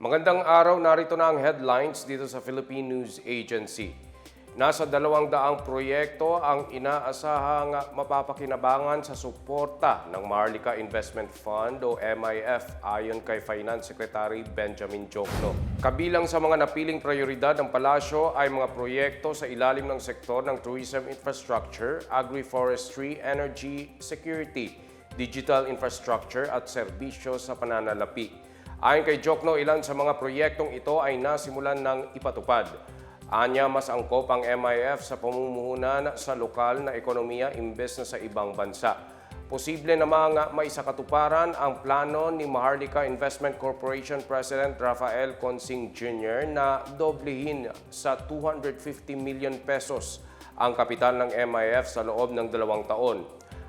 Magandang araw, narito na ang headlines dito sa Philippine News Agency. Nasa dalawang daang proyekto ang inaasahang mapapakinabangan sa suporta ng Maharlika Investment Fund o MIF ayon kay Finance Secretary Benjamin Jokno. Kabilang sa mga napiling prioridad ng palasyo ay mga proyekto sa ilalim ng sektor ng tourism infrastructure, agri-forestry, energy, security, digital infrastructure at serbisyo sa pananalapi. Ayon kay Jokno, ilan sa mga proyektong ito ay nasimulan ng ipatupad. Anya, mas angkop ang MIF sa pamumuhunan sa lokal na ekonomiya imbes na sa ibang bansa. Posible namang maisakatuparan ang plano ni Maharlika Investment Corporation President Rafael Consing Jr. na doblehin sa 250 million pesos ang kapital ng MIF sa loob ng dalawang taon.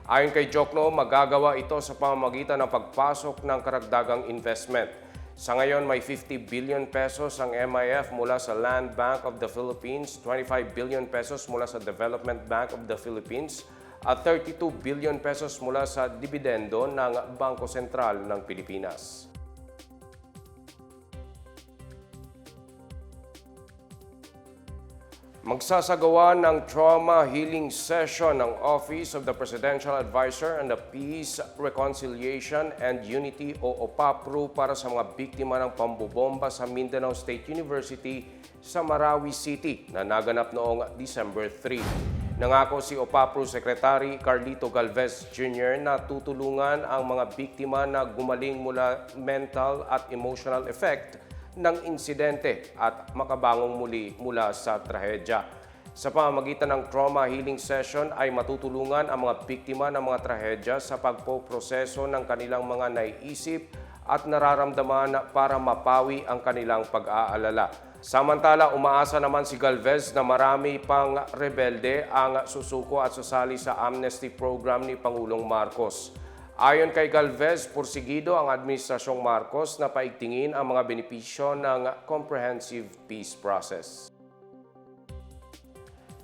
Ayon kay Jokno, magagawa ito sa pamamagitan ng pagpasok ng karagdagang investment. Sa ngayon, may 50 billion pesos ang MIF mula sa Land Bank of the Philippines, 25 billion pesos mula sa Development Bank of the Philippines, at 32 billion pesos mula sa dividendo ng Bangko Sentral ng Pilipinas. Magsasagawa ng trauma healing session ng Office of the Presidential Advisor on the Peace, Reconciliation and Unity o OPAPRO para sa mga biktima ng pambobomba sa Mindanao State University sa Marawi City na naganap noong December 3. Nangako si OPAPRO Secretary Carlito Galvez Jr. na tutulungan ang mga biktima na gumaling mula mental at emotional effect ng insidente at makabangong muli mula sa trahedya. Sa pamamagitan ng trauma healing session ay matutulungan ang mga biktima ng mga trahedya sa pagpoproseso ng kanilang mga naiisip at nararamdaman para mapawi ang kanilang pag-aalala. Samantala, umaasa naman si Galvez na marami pang rebelde ang susuko at susali sa amnesty program ni Pangulong Marcos. Ayon kay Galvez, pursigido ang Administrasyong Marcos na paigtingin ang mga benepisyo ng comprehensive peace process.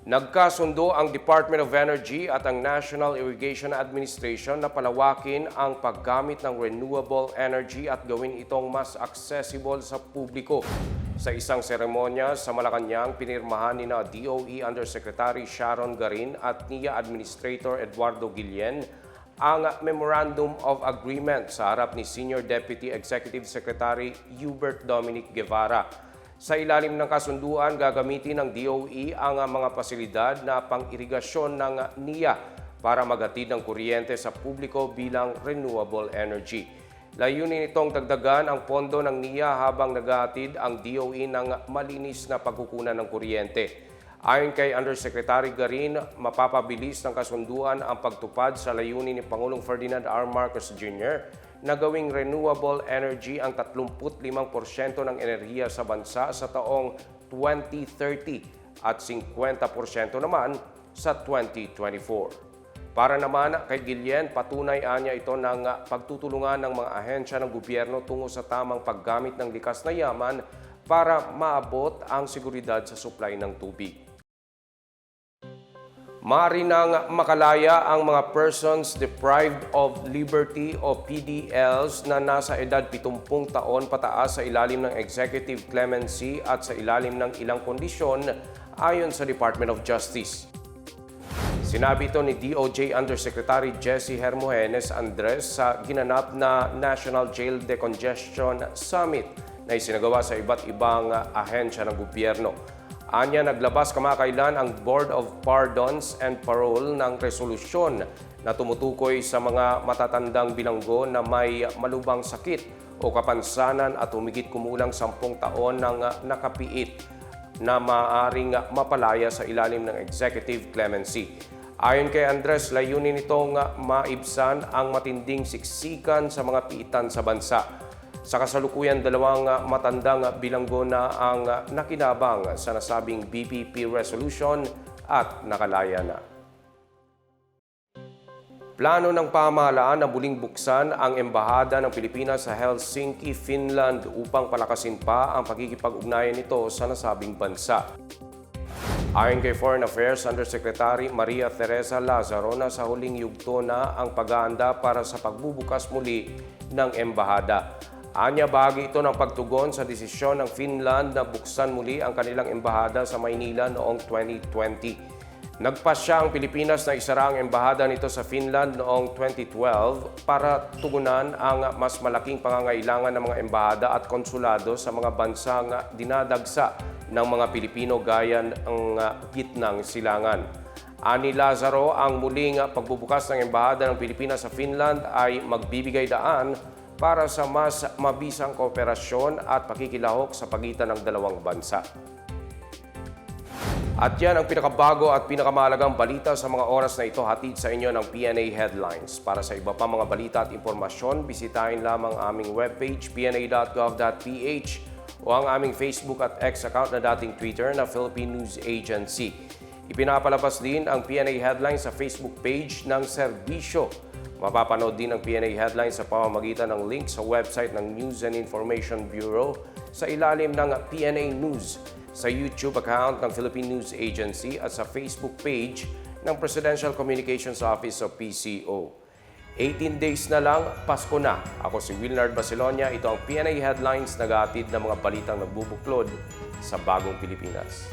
Nagkasundo ang Department of Energy at ang National Irrigation Administration na palawakin ang paggamit ng renewable energy at gawin itong mas accessible sa publiko. Sa isang seremonya sa Malacanang, pinirmahan ni na DOE Undersecretary Sharon Garin at NIA Administrator Eduardo Guillen ang Memorandum of Agreement sa harap ni Senior Deputy Executive Secretary Hubert Dominic Guevara. Sa ilalim ng kasunduan, gagamitin ng DOE ang mga pasilidad na pang-irigasyon ng NIA para maghatid ng kuryente sa publiko bilang renewable energy. Layunin itong dagdagan ang pondo ng NIA habang naghahatid ang DOE ng malinis na pagkukunan ng kuryente. Ayon kay Undersecretary Garin, mapapabilis ng kasunduan ang pagtupad sa layunin ni Pangulong Ferdinand R. Marcos Jr. na gawing renewable energy ang 35% ng enerhiya sa bansa sa taong 2030 at 50% naman sa 2024. Para naman kay Gillian, patunay anya ito ng pagtutulungan ng mga ahensya ng gobyerno tungo sa tamang paggamit ng likas na yaman para maabot ang seguridad sa supply ng tubig. Maaari nang makalaya ang mga persons deprived of liberty o PDLs na nasa edad 70 taon pataas sa ilalim ng executive clemency at sa ilalim ng ilang kondisyon ayon sa Department of Justice. Sinabi ito ni DOJ Undersecretary Jesse Hermogenes Andres sa ginanap na National Jail Decongestion Summit na isinagawa sa iba't ibang ahensya ng gobyerno. Anya naglabas kamakailan ang Board of Pardons and Parole ng resolusyon na tumutukoy sa mga matatandang bilanggo na may malubang sakit o kapansanan at humigit kumulang sampung taon ng nakapiit na maaring mapalaya sa ilalim ng executive clemency. Ayon kay Andres, layunin nitong maibsan ang matinding siksikan sa mga piitan sa bansa. Sa kasalukuyan, dalawang matandang bilanggo na ang nakinabang sa nasabing BPP resolution at nakalaya na. Plano ng pamahalaan na muling buksan ang embahada ng Pilipinas sa Helsinki, Finland upang palakasin pa ang pagkikipag-ugnayan nito sa nasabing bansa. Ayon kay Foreign Affairs Undersecretary Maria Teresa Lazaro na sa huling yugto na ang pag-aanda para sa pagbubukas muli ng embahada. Anya bahagi ito ng pagtugon sa desisyon ng Finland na buksan muli ang kanilang embahada sa Maynila noong 2020. Nagpasya ang Pilipinas na isara ang embahada nito sa Finland noong 2012 para tugunan ang mas malaking pangangailangan ng mga embahada at konsulado sa mga bansang dinadagsa ng mga Pilipino gaya ng gitnang silangan. Ani Lazaro, ang muling pagbubukas ng embahada ng Pilipinas sa Finland ay magbibigay daan para sa mas mabisang kooperasyon at pakikilahok sa pagitan ng dalawang bansa. At yan ang pinakabago at pinakamahalagang balita sa mga oras na ito hatid sa inyo ng PNA Headlines. Para sa iba pa mga balita at impormasyon, bisitahin lamang aming webpage pna.gov.ph o ang aming Facebook at X account na dating Twitter na Philippine News Agency. Ipinapalabas din ang PNA Headlines sa Facebook page ng serbisyo Mapapanood din ang PNA headlines sa pamamagitan ng link sa website ng News and Information Bureau sa ilalim ng PNA News, sa YouTube account ng Philippine News Agency at sa Facebook page ng Presidential Communications Office o PCO. 18 days na lang, Pasko na. Ako si Wilnard Basilonia. Ito ang PNA Headlines nag ng mga balitang nagbubuklod sa bagong Pilipinas.